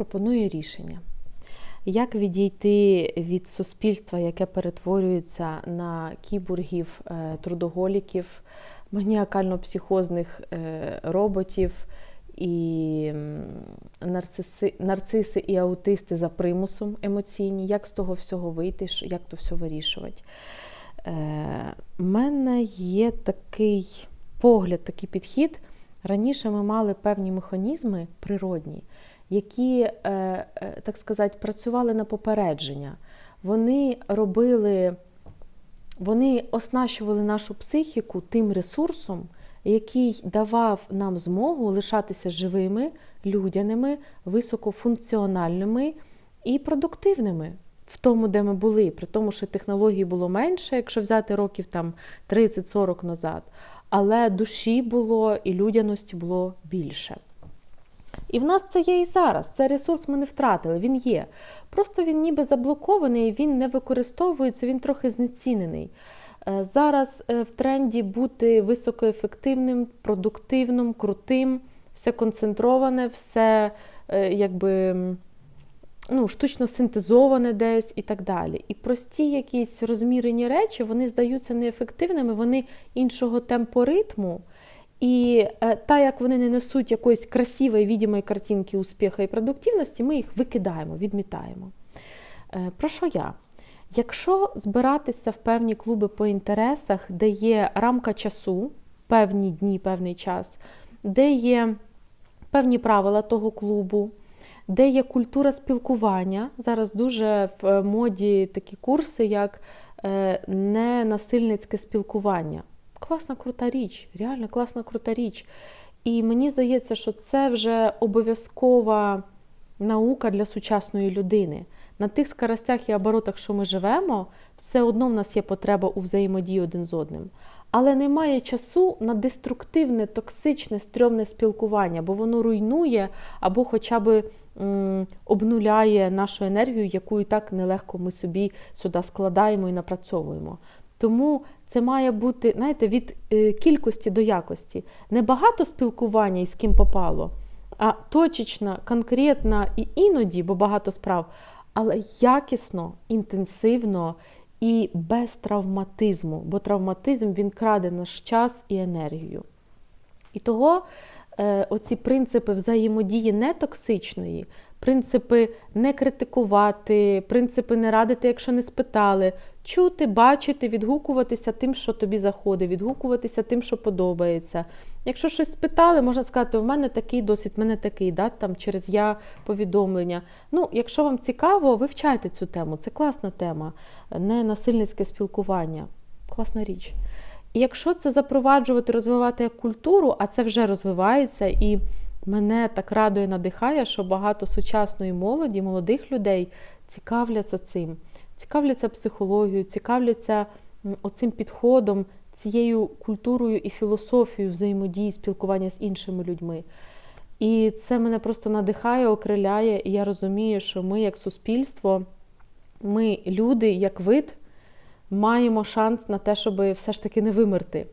пропонує рішення. Як відійти від суспільства, яке перетворюється на кіборгів, е, трудоголіків, маніакально-психозних е, роботів і нарциси, нарциси і аутисти за примусом емоційні? Як з того всього вийти, як то все вирішувати? Е, У мене є такий погляд, такий підхід. Раніше ми мали певні механізми природні, які, е, е, так сказати, працювали на попередження. Вони робили, вони оснащували нашу психіку тим ресурсом, який давав нам змогу лишатися живими, людяними, високофункціональними і продуктивними в тому, де ми були, при тому, що технологій було менше, якщо взяти років там 30-40 назад, але душі було і людяності було більше. І в нас це є і зараз. Цей ресурс ми не втратили, він є. Просто він ніби заблокований, він не використовується, він трохи знецінений. Е, Зараз е, в тренді бути високоефективним, продуктивним, крутим, все концентроване, все е, якби ну, штучно синтезоване десь і так далі. І прості якісь розмірені речі, вони здаються неефективними, вони іншого темпоритму. І е, та, як вони не несуть якоїсь красивої, відомої картинки успіху і продуктивності, ми їх викидаємо, відмітаємо. Е, Про що я? Якщо збиратися в певні клуби по інтересах, де є рамка часу, певні дні, певний час, де є певні правила того клубу, де є культура спілкування. Зараз дуже в е, моді такі курси, як ненасильницьке спілкування. Класна крута річ, реально класна крута річ. І мені здається, що це вже обов'язкова наука для сучасної людини. На тих скоростях і оборотах, що ми живемо, все одно в нас є потреба у взаємодії один з одним. Але немає часу на деструктивне, токсичне, стрьомне спілкування, бо воно руйнує або хоча б м, обнуляє нашу енергію, яку і так нелегко ми собі сюди складаємо і напрацьовуємо. Тому це має бути, знаєте, від е, кількості до якості. Не багато спілкування і з ким попало, а точечно, конкретно і іноді, бо багато справ, але якісно, інтенсивно і без травматизму, бо травматизм він краде наш час і енергію. І того е, оці принципи взаємодії нетоксичної, принципи не критикувати, принципи не радити, якщо не спитали, чути, бачити, відгукуватися тим, що тобі заходить, відгукуватися тим, що подобається. Якщо щось спитали, можна сказати, в мене такий досвід, в мене такий, да, там через я повідомлення. Ну, якщо вам цікаво, вивчайте цю тему. Це класна тема, не насильницьке спілкування. Класна річ. І якщо це запроваджувати, розвивати як культуру, а це вже розвивається, і мене так радує, надихає, що багато сучасної молоді, молодих людей цікавляться цим, цікавляться психологією, цікавляться оцим підходом, цією культурою і філософією взаємодії, спілкування з іншими людьми. І це мене просто надихає, окриляє, і я розумію, що ми, як суспільство, ми, люди, як вид, маємо шанс на те, щоб все ж таки не вимерти,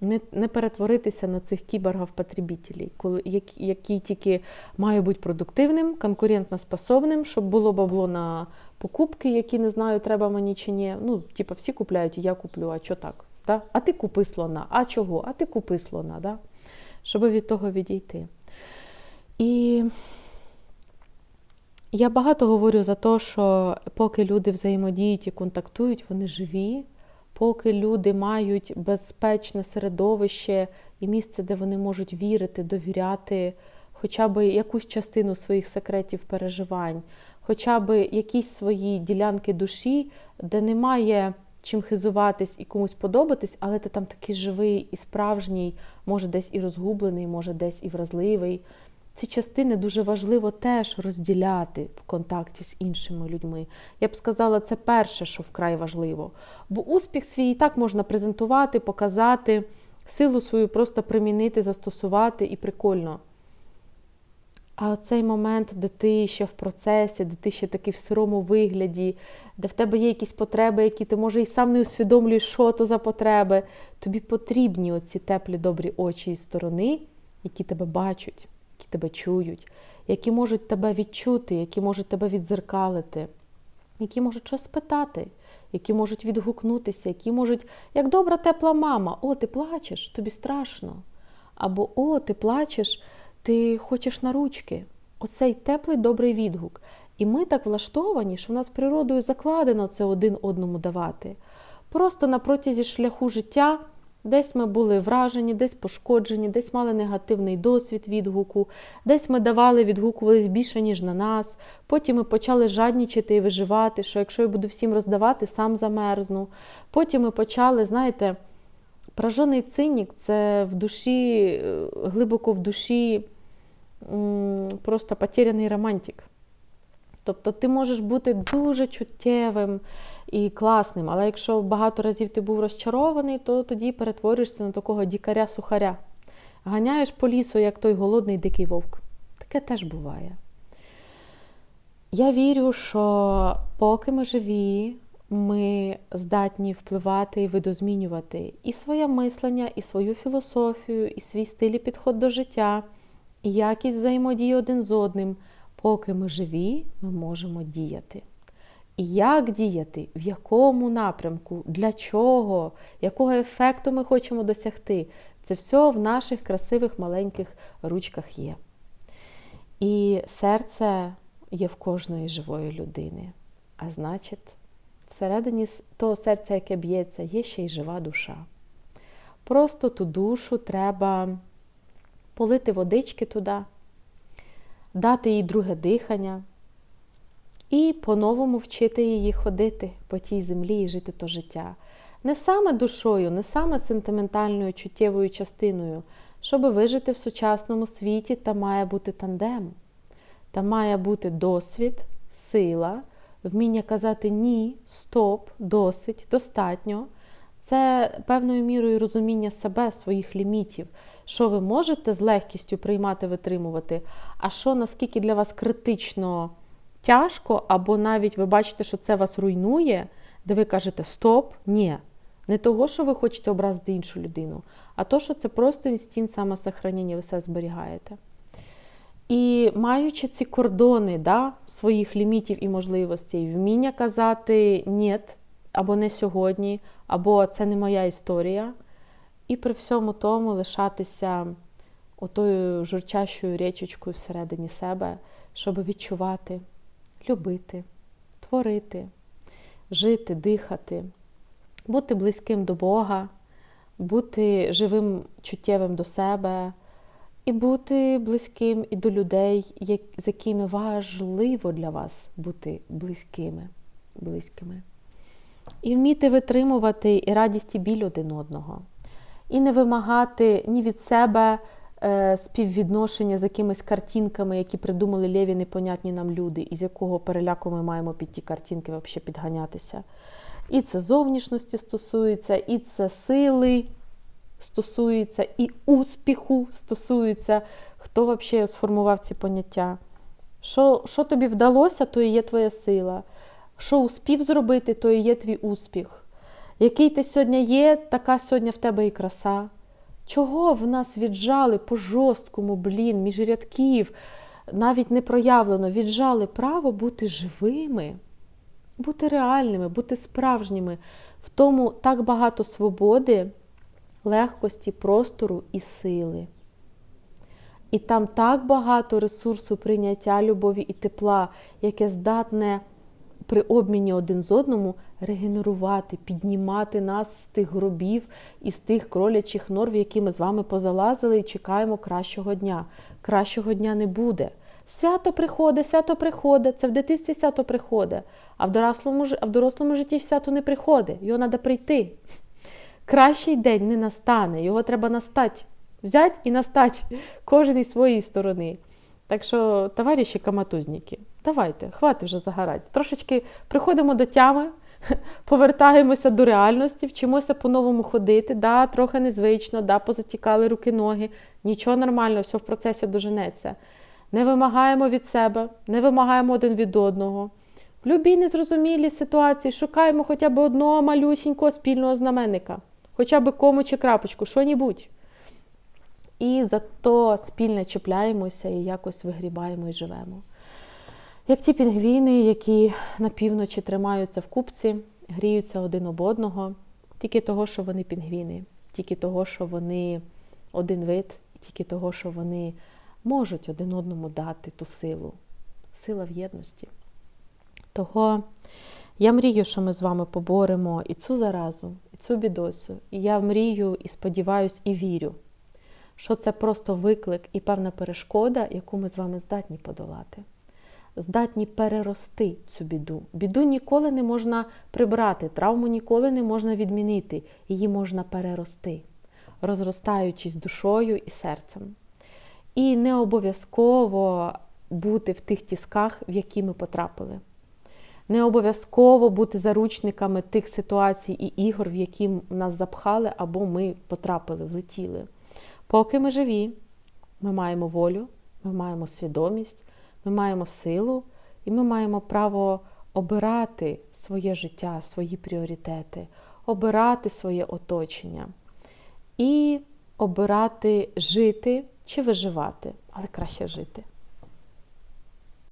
не, не перетворитися на цих кіборгів-потребітелів, коли, які, які тільки мають бути продуктивним, конкурентно способним, щоб було бабло на покупки, які не знаю, треба мені чи ні. Ну, типу, всі купляють, і я куплю, а що так? Да? А ти купи слона, а чого? А ти купи слона, да? щоб від того відійти. І я багато говорю за те, що поки люди взаємодіють і контактують, вони живі, поки люди мають безпечне середовище і місце, де вони можуть вірити, довіряти, хоча б якусь частину своїх секретів переживань, хоча б якісь свої ділянки душі, де немає чим хизуватись і комусь подобатись, але ти там такий живий і справжній, може десь і розгублений, може десь і вразливий. Ці частини дуже важливо теж розділяти в контакті з іншими людьми. Я б сказала, це перше, що вкрай важливо. Бо успіх свій і так можна презентувати, показати, силу свою просто примінити, застосувати і прикольно. А цей момент, де ти ще в процесі, де ти ще такий в сирому вигляді, де в тебе є якісь потреби, які ти може і сам не усвідомлюєш, що то за потреби, тобі потрібні оці теплі добрі очі із сторони, які тебе бачать, які тебе чують, які можуть тебе відчути, які можуть тебе відзеркалити, які можуть щось спитати, які можуть відгукнутися, які можуть, як добра тепла мама, о, ти плачеш, тобі страшно. Або о, ти плачеш, ти хочеш на ручки. Оцей теплий добрий відгук. І ми так влаштовані, що в нас природою закладено це один одному давати. Просто на протязі шляху життя десь ми були вражені, десь пошкоджені, десь мали негативний досвід відгуку, десь ми давали, відгукувались більше, ніж на нас. Потім ми почали жаднічити і виживати, що якщо я буду всім роздавати, сам замерзну. Потім ми почали, знаєте, Поражений цинік це в душі, е, глибоко в душі просто потеряний романтик. Тобто ти можеш бути дуже чуттєвим і класним, але якщо багато разів ти був розчарований, то тоді перетворюєшся на такого дікаря-сухаря. Ганяєш по лісу, як той голодний дикий вовк. Таке теж буває. Я вірю, що поки ми живі, ми здатні впливати і видозмінювати і своє мислення, і свою філософію, і свій стиль і підход до життя, і якість взаємодії один з одним. Поки ми живі, ми можемо діяти. І як діяти, в якому напрямку, для чого, якого ефекту ми хочемо досягти, це все в наших красивих маленьких ручках є. І серце є в кожної живої людини. А значить, всередині того серця, яке б'ється, є ще й жива душа. Просто ту душу треба полити водички туди, дати їй друге дихання і по-новому вчити її ходити по тій землі і жити то життя. Не саме душою, не саме сентиментальною чуттєвою частиною. Щоб вижити в сучасному світі, та має бути тандем. Та має бути досвід, сила, вміння казати ні, стоп, досить, достатньо. Це певною мірою розуміння себе, своїх лімітів, що ви можете з легкістю приймати, витримувати, а що наскільки для вас критично тяжко, або навіть ви бачите, що це вас руйнує, де ви кажете Стоп, ні. Не того, що ви хочете образити іншу людину, а то, що це просто інстинкт самосохранення, ви все зберігаєте. І маючи ці кордони да, своїх лімітів і можливостей, вміння казати ні, або не сьогодні, або це не моя історія, і при всьому тому лишатися отою журчащою річечкою всередині себе, щоб відчувати, любити, творити, жити, дихати, бути близьким до Бога, бути живим чуттєвим до себе. І бути близьким і до людей, з якими важливо для вас бути близькими. близькими. І вміти витримувати і радість і біль один одного. І не вимагати ні від себе е, співвідношення з якимись картинками, які придумали лєві непонятні нам люди, і з якого переляку ми маємо під ті картинки взагалі підганятися. І це зовнішності стосується, і це сили стосується і успіху стосується, хто взагалі сформував ці поняття. Що що тобі вдалося, то і є твоя сила. Що успів зробити, то і є твій успіх. Який ти сьогодні є, така сьогодні в тебе і краса. Чого в нас віджали по жорсткому, блін, між рядків, навіть не проявлено, віджали право бути живими, бути реальними, бути справжніми. В тому так багато свободи легкості, простору і сили. І там так багато ресурсу прийняття любові і тепла, яке здатне при обміні один з одному регенерувати, піднімати нас з тих гробів і з тих кролячих нор, в які ми з вами позалазили і чекаємо кращого дня. Кращого дня не буде. Свято приходить, свято приходить, це в дитинстві свято приходить, а в дорослому, а в дорослому житті свято не приходить, його треба прийти. Кращий день не настане, його треба настати. Взять і настать кожен із своєї сторони. Так що, товариші каматузніки, давайте, хватить вже загорати. Трошечки приходимо до тями, повертаємося до реальності, вчимося по-новому ходити. Да, Трохи незвично, да, позатікали руки, ноги. Нічого нормального, все в процесі доженеться. Не вимагаємо від себе, не вимагаємо один від одного. В любій незрозумілій ситуації шукаємо хоча б одного малюсінького спільного знаменника хоча б кому чи крапочку, що-нібудь. І зато спільно чіпляємося і якось вигрібаємо і живемо. Як ті пінгвіни, які на півночі тримаються в купці, гріються один об одного, тільки того, що вони пінгвіни, тільки того, що вони один вид, і тільки того, що вони можуть один одному дати ту силу. Сила в єдності. Того я мрію, що ми з вами поборемо і цю заразу, і цю бідосу. І я мрію і сподіваюся, і вірю, що це просто виклик і певна перешкода, яку ми з вами здатні подолати. Здатні перерости цю біду. Біду ніколи не можна прибрати, травму ніколи не можна відмінити, її можна перерости, розростаючись душою і серцем. І не обов'язково бути в тих тісках, в які ми потрапили. Не обов'язково бути заручниками тих ситуацій і ігор, в які нас запхали або ми потрапили, влетіли. Поки ми живі, ми маємо волю, ми маємо свідомість, ми маємо силу і ми маємо право обирати своє життя, свої пріоритети, обирати своє оточення і обирати жити чи виживати, але краще жити.